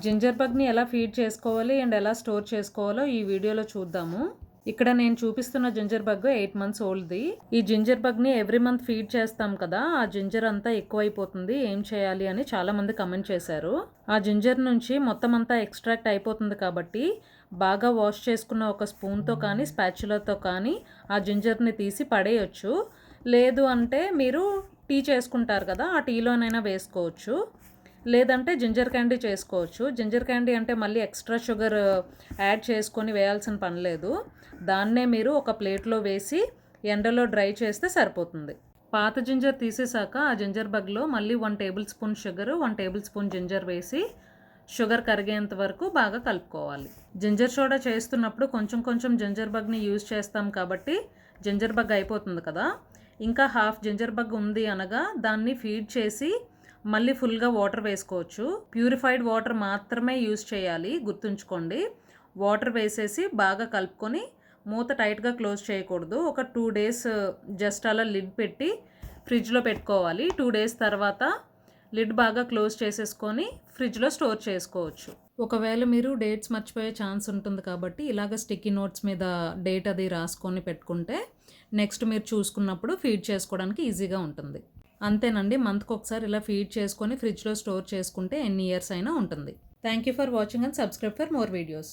Ginger బగ్ని ఎలా feed చేసుకోవాలి and ఎలా స్టోర్ చేసుకోవాలో ఈ వీడియోలో చూద్దాము. ఇక్కడ నేను చూపిస్తున్న జింజర్ బగ్ ఎయిట్ మంత్స్ ఓల్డ్ది. ఈ జింజర్ బగ్ని ఎవ్రీ మంత్ ఫీడ్ చేస్తాం కదా ఆ జింజర్ అంతా ఎక్కువైపోతుంది ఏం చేయాలి అని చాలామంది కమెంట్ చేశారు. ఆ జింజర్ నుంచి మొత్తం అంతా ఎక్స్ట్రాక్ట్ అయిపోతుంది కాబట్టి బాగా వాష్ చేసుకున్న ఒక స్పూన్తో కానీ స్పాచులతో కానీ ఆ జింజర్ని తీసి పడేయచ్చు. లేదు అంటే మీరు టీ చేసుకుంటారు కదా ఆ టీలోనైనా వేసుకోవచ్చు. లేదంటే జింజర్ క్యాండీ చేసుకోవచ్చు. జింజర్ క్యాండీ అంటే మళ్ళీ ఎక్స్ట్రా షుగర్ యాడ్ చేసుకొని వేయాల్సిన పని లేదు. దాన్నే మీరు ఒక ప్లేట్లో వేసి ఎండలో డ్రై చేస్తే సరిపోతుంది. పాత జింజర్ తీసేసాక ఆ జింజర్ బగ్లో మళ్ళీ one tablespoon sugar one tablespoon ginger వేసి షుగర్ కరిగేంత వరకు బాగా కలుపుకోవాలి. జింజర్ సోడా చేస్తున్నప్పుడు కొంచెం కొంచెం జింజర్ బగ్ని యూజ్ చేస్తాం కాబట్టి జింజర్ బగ్ అయిపోతుంది కదా. ఇంకా హాఫ్ జింజర్ బగ్ ఉంది అనగా దాన్ని ఫీడ్ చేసి మళ్ళీ ఫుల్గా వాటర్ వేసుకోవచ్చు. ప్యూరిఫైడ్ వాటర్ మాత్రమే యూజ్ చేయాలి గుర్తుంచుకోండి. వాటర్ వేసేసి బాగా కలుపుకొని మూత టైట్గా క్లోజ్ చేయకూడదు. ఒక టూ డేస్ జస్ట్ అలా లిడ్ పెట్టి ఫ్రిడ్జ్లో పెట్టుకోవాలి. టూ డేస్ తర్వాత లిడ్ బాగా క్లోజ్ చేసేసుకొని ఫ్రిడ్జ్లో స్టోర్ చేసుకోవచ్చు. ఒకవేళ మీరు డేట్స్ మర్చిపోయే ఛాన్స్ ఉంటుంది కాబట్టి ఇలాగ స్టిక్కీ నోట్స్ మీద డేట్ అది రాసుకొని పెట్టుకుంటే నెక్స్ట్ మీరు చూసుకున్నప్పుడు ఫీడ్ చేసుకోవడానికి ఈజీగా ఉంటుంది. అంతేనండి. మంత్కి ఒకసారి ఇలా ఫీడ్ చేసుకొని ఫ్రిడ్జ్లో స్టోర్ చేసుకుంటే ఎన్ని ఇయర్స్ అయినా ఉంటుంది. Thank you for watching and subscribe for more videos.